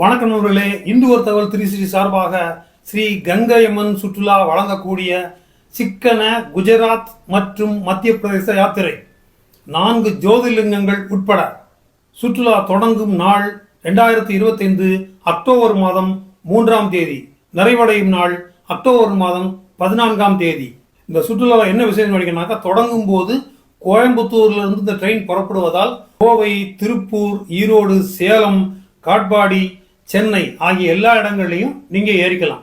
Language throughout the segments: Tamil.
வணக்கம் நண்பர்களே. இந்து ஒரு தகவல் த்ரீ சார்பாக ஸ்ரீ கங்கையம்மன் சுற்றுலா வழங்கக்கூடிய சிக்கன குஜராத் மற்றும் மத்திய பிரதேச யாத்திரை. நான்கு ஜோதிர்லிங்கங்கள் உட்பட சுற்றுலா தொடங்கும் நாள் ரெண்டாயிரத்தி இருபத்தைந்து அக்டோபர் மாதம் மூன்றாம் தேதி. நிறைவடையும் நாள் அக்டோபர் மாதம் பதினான்காம் தேதி. இந்த சுற்றுலாவில் என்ன விஷயம் படிக்கணும்னாக்கா தொடங்கும் போது கோயம்புத்தூர்ல இருந்து இந்த ட்ரெயின் புறப்படுவதால் கோவை திருப்பூர் ஈரோடு சேலம் காட்பாடி சென்னை ஆகிய எல்லா இடங்கள்லையும் நீங்கள் ஏறிக்கலாம்.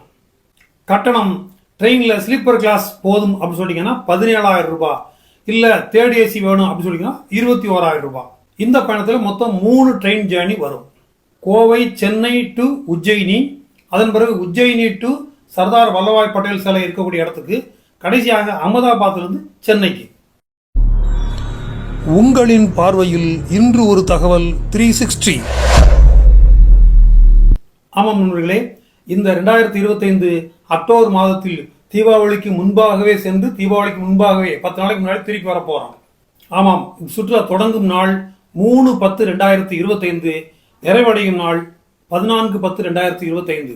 கட்டணம் ட்ரெயினில் ஸ்லீப்பர் கிளாஸ் போதும் அப்படின்னு சொன்னீங்கன்னா பதினேழாயிரம் ரூபாய். இல்லை தேர்ட் ஏசி வேணும் அப்படின்னு சொன்னீங்கன்னா இருபத்தி ஓராயிரம் ரூபாய். இந்த பயணத்தில் மொத்தம் மூணு ட்ரெயின் ஜேர்னி வரும். கோவை சென்னை டு உஜ்ஜயினி. அதன் பிறகு உஜ்ஜயினி டு சர்தார் வல்லபாய் பட்டேல் சிலை இருக்கக்கூடிய இடத்துக்கு கடைசியாக அகமதாபாத்திலிருந்து சென்னைக்கு. உங்களின் பார்வையில் இன்று ஒரு தகவல் த்ரீ சிக்ஸ்டி ஆமாம் நண்பர்களே இந்த ரெண்டாயிரத்தி இருபத்தைந்து அக்டோபர் மாதத்தில் தீபாவளிக்கு முன்பாகவே சென்று தீபாவளிக்கு முன்பாகவே பத்து நாளைக்கு முன்னாடி திருப்பி வர போறோம் ஆமாம் சுற்றுலா தொடங்கும் நாள் மூணு பத்து ரெண்டாயிரத்தி இருபத்தைந்து நிறைவடையும் நாள் பதினான்கு பத்து ரெண்டாயிரத்தி இருபத்தைந்து.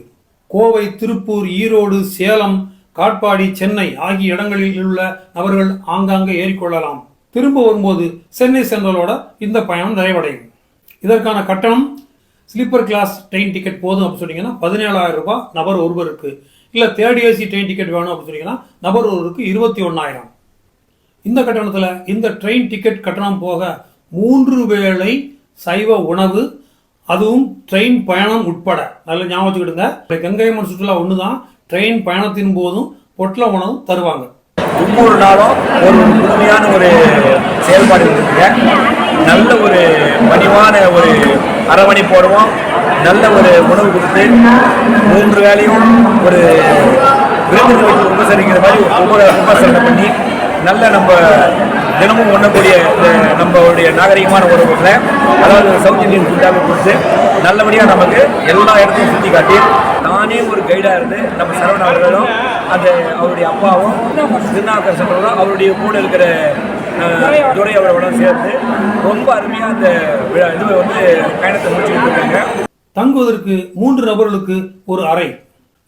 கோவை திருப்பூர் ஈரோடு சேலம் காட்பாடி சென்னை ஆகிய இடங்களில் உள்ள நபர்கள் ஆங்காங்கே ஏறிக்கொள்ளலாம் திரும்ப வரும்போது சென்னை சென்ட்ரலோட இந்த பயணம் நிறைவடையும். இதற்கான கட்டணம் ஸ்லீப்பர் கிளாஸ் ட்ரெயின் டிக்கெட் போதும் அப்படின்னு சொன்னீங்கன்னா பதினேழாயிரம் ரூபாய் நபர் ஒருவருக்கு. இல்லை தேர்ட் ஏசி ட்ரெயின் டிக்கெட் வேணும் அப்படின்னு சொன்னீங்கன்னா நபர் ஒருவருக்கு இருபத்தி ஒன்றாயிரம் இந்த கட்டணத்தில் இந்த ட்ரெயின் டிக்கெட் கட்டணம் போக மூன்று வேளை சைவ உணவு அதுவும் ட்ரெயின் பயணம் உட்பட. நல்ல ஞாபகம் வச்சுக்கிடுங்க. கங்கையம்மன் சுற்றுலா ஒன்று தான் ட்ரெயின் பயணத்தின் போதும் பொட்டல உணவு தருவாங்க. ஒவ்வொரு நாளும் ஒரு புதுமையான ஒரு செயல்பாடு இருக்குங்க. நல்ல ஒரு பணிவான ஒரு அரவணை போடுவோம் நல்ல ஒரு உணவு கொடுத்து மூன்று வேலையும் ஒரு விருந்தினர்களுக்கு உபசரிக்கிற மாதிரி ஒவ்வொரு உபசரணை பண்ணி நல்ல நம்ம தினமும் உண்ணக்கூடிய இந்த நம்மளுடைய நாகரிகமான உணவுகளை அதாவது சவுத் இந்தியன் ஃபுட்டாக கொடுத்து நல்லபடியாக நமக்கு எல்லா இடத்தையும் சுற்றி காட்டி நானே ஒரு கைடாக இருந்து நம்ம சரவண அவர்களும் அந்த அவருடைய அப்பாவும் திருநாக்கர் சம்பளம் அவருடைய கூட இருக்கிற அஹ், துரை அவரோட சேர்ந்து ரொம்ப அருமையாக அந்த விழா இது வந்து பயணத்தை முடிச்சுட்டு இருக்காங்க. தங்குவதற்கு மூன்று நபர்களுக்கு ஒரு அறை.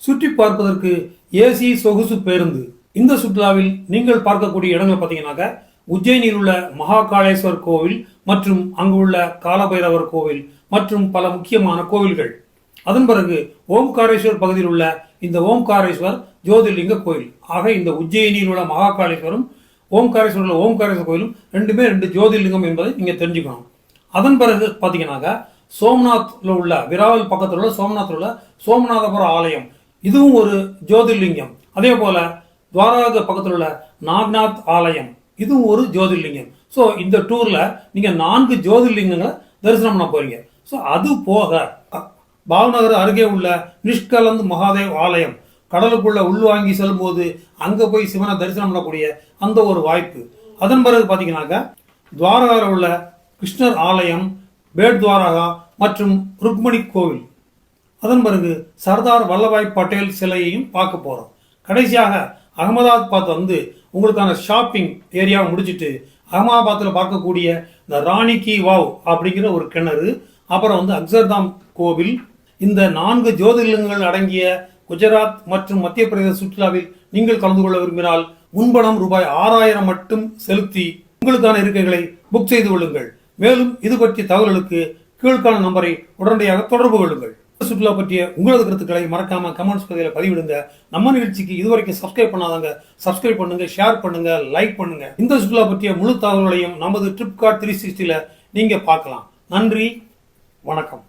சுற்றி பார்ப்பதற்கு ஏசி சொகுசு பேருந்து. இந்த சுற்றுலாவில் நீங்கள் பார்க்கக்கூடிய இடங்கள் பார்த்தீங்கன்னாக்க உஜ்ஜயினில் உள்ள மகாகாளேஸ்வர் கோவில் மற்றும் அங்கு உள்ள காலபைரவர் கோவில் மற்றும் பல முக்கியமான கோவில்கள். அதன் பிறகு ஓம்காரேஸ்வர் பகுதியில் உள்ள இந்த ஓம்காரேஸ்வர் ஜோதிர்லிங்க கோயில் ஆக இந்த உஜ்ஜயினியில் உள்ள மகாகாளேஸ்வரம் ஓம்காரேஸ்வரில் ஓம்காரேஸ்வரர் கோயிலும் ரெண்டுமே ரெண்டு ஜோதிர்லிங்கம் என்பதை நீங்கள் தெரிஞ்சுக்கணும். அதன் பிறகு பார்த்தீங்கன்னாக்கா சோம்நாத்தில் உள்ள விராவல் பக்கத்தில் உள்ள சோம்நாத்தில் உள்ள சோமநாதபுர ஆலயம். இதுவும் ஒரு ஜோதிர்லிங்கம். அதே போல் துவாரக பக்கத்தில் உள்ள நாக்நாத் ஆலயம். இதுவும் ஒரு ஜோதிர்லிங்கம். ஸோ இந்த டூரில் நீங்கள் நான்கு ஜோதிர்லிங்கங்களை தரிசனம் பண்ண போறீங்க. ஸோ அது போக பாவநகர் பாவ்நகர் அருகே உள்ள நிஷ்கலந்த் மகாதேவ் ஆலயம். கடலுக்குள்ள உள்வாங்கி செல்லும்போது அங்க போய் சிவனை தரிசனம் பண்ணக்கூடிய அந்த ஒரு வாய்ப்பு. அதன் பிறகு பாத்தீங்கன்னாக்கா துவாரகாவில் உள்ள கிருஷ்ணர் ஆலயம் பேட் துவாரகா மற்றும் ருக்மணி கோவில். அதன் பிறகு சர்தார் வல்லபாய் பட்டேல் சிலையையும் பார்க்க போறோம். கடைசியாக அகமதாபாத் வந்து உங்களுக்கான ஷாப்பிங் ஏரியாவை முடிச்சுட்டு அகமதாபாத்தில் பார்க்கக்கூடிய இந்த ராணி கி வாவ் அப்படிங்கிற ஒரு கிணறு அப்புறம் வந்து அக்சர்தாம் கோவில். இந்த நான்கு ஜோதிர்லிங்கங்கள் அடங்கிய குஜராத் மற்றும் மத்திய பிரதேச சுற்றுலாவில் நீங்கள் கலந்து கொள்ள விரும்பினால் முன்பணம் ரூபாய் ஆறாயிரம் மட்டும் செலுத்தி உங்களுக்கான இருக்கைகளை புக் செய்து கொள்ளுங்கள். மேலும் இது பற்றிய தகவல்களுக்கு கீழ்கான நம்பரை உடனடியாக தொடர்பு கொள்ளுங்கள். சுற்றுலா பற்றிய உங்களது கருத்துக்களை மறக்காம கமெண்ட்ஸ் பகுதியில் பதிவிடுங்க. நம்ம நிகழ்ச்சிக்கு இதுவரைக்கும் சப்ஸ்கிரைப் பண்ணாதவங்க சப்ஸ்கிரைப் பண்ணுங்க ஷேர் பண்ணுங்க லைக் பண்ணுங்க. இந்த சுற்றுலா பற்றிய முழு தகவல்களையும் நமது ட்ரிப் கார்ட் த்ரீ சிக்ஸ்டியில் நீங்க பார்க்கலாம். நன்றி வணக்கம்.